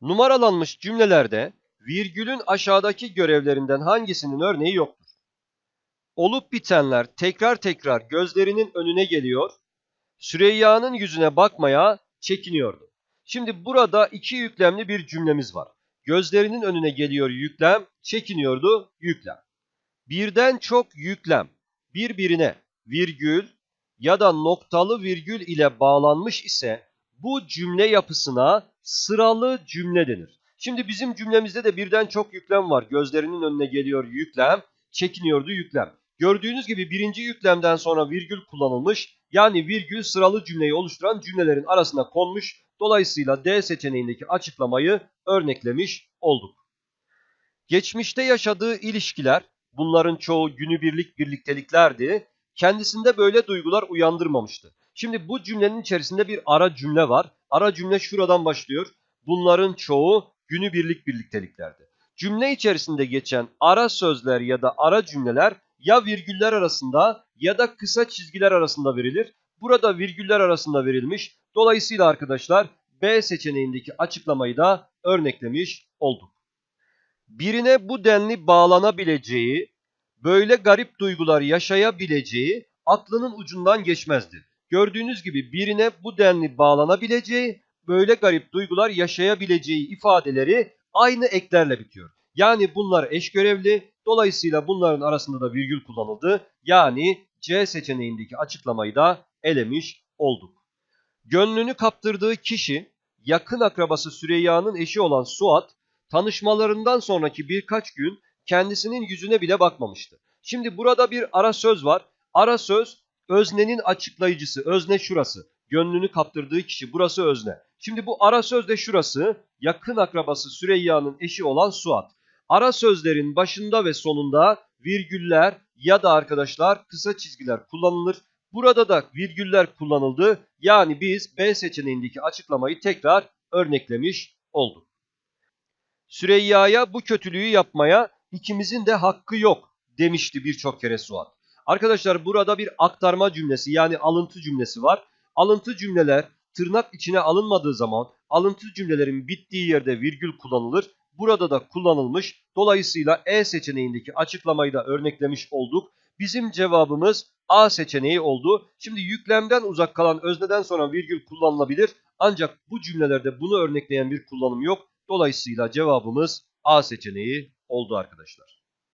Numaralanmış cümlelerde virgülün aşağıdaki görevlerinden hangisinin örneği yoktur? Olup bitenler tekrar tekrar gözlerinin önüne geliyor, Süreyya'nın yüzüne bakmaya çekiniyordu. Şimdi burada iki yüklemli bir cümlemiz var. Gözlerinin önüne geliyor yüklem, çekiniyordu yüklem. Birden çok yüklem birbirine virgül ya da noktalı virgül ile bağlanmış ise bu cümle yapısına sıralı cümle denir. Şimdi bizim cümlemizde de birden çok yüklem var. Gözlerinin önüne geliyor yüklem, çekiniyordu yüklem. Gördüğünüz gibi birinci yüklemden sonra virgül kullanılmış. Yani virgül sıralı cümleyi oluşturan cümlelerin arasına konmuş. Dolayısıyla D seçeneğindeki açıklamayı örneklemiş olduk. Geçmişte yaşadığı ilişkiler, bunların çoğu günübirlik birlikteliklerdi. Kendisinde böyle duygular uyandırmamıştı. Şimdi bu cümlenin içerisinde bir ara cümle var. Ara cümle şuradan başlıyor. Bunların çoğu günübirlik birlikteliklerdi. Cümle içerisinde geçen ara sözler ya da ara cümleler ya virgüller arasında ya da kısa çizgiler arasında verilir. Burada virgüller arasında verilmiş. Dolayısıyla arkadaşlar B seçeneğindeki açıklamayı da örneklemiş olduk. Birine bu denli bağlanabileceği, böyle garip duygular yaşayabileceği aklının ucundan geçmezdi. Gördüğünüz gibi birine bu denli bağlanabileceği, böyle garip duygular yaşayabileceği ifadeleri aynı eklerle bitiyor. Yani bunlar eş görevli. Dolayısıyla bunların arasında da virgül kullanıldı. Yani C seçeneğindeki açıklamayı da elemiş olduk. Gönlünü kaptırdığı kişi yakın akrabası Süreyya'nın eşi olan Suat tanışmalarından sonraki birkaç gün kendisinin yüzüne bile bakmamıştı. Şimdi burada bir ara söz var. Ara söz öznenin açıklayıcısı. Özne şurası. Gönlünü kaptırdığı kişi burası özne. Şimdi bu ara söz de şurası. Yakın akrabası Süreyya'nın eşi olan Suat. Ara sözlerin başında ve sonunda virgüller ya da arkadaşlar kısa çizgiler kullanılır. Burada da virgüller kullanıldı. Yani biz B seçeneğindeki açıklamayı tekrar örneklemiş olduk. Süreyya'ya bu kötülüğü yapmaya ikimizin de hakkı yok demişti birçok kere Suat. Arkadaşlar burada bir aktarma cümlesi yani alıntı cümlesi var. Alıntı cümleler tırnak içine alınmadığı zaman alıntı cümlelerin bittiği yerde virgül kullanılır. Burada da kullanılmış. Dolayısıyla E seçeneğindeki açıklamayı da örneklemiş olduk. Bizim cevabımız A seçeneği oldu. Şimdi yüklemden uzak kalan özneden sonra virgül kullanılabilir. Ancak bu cümlelerde bunu örnekleyen bir kullanım yok. Dolayısıyla cevabımız A seçeneği oldu arkadaşlar.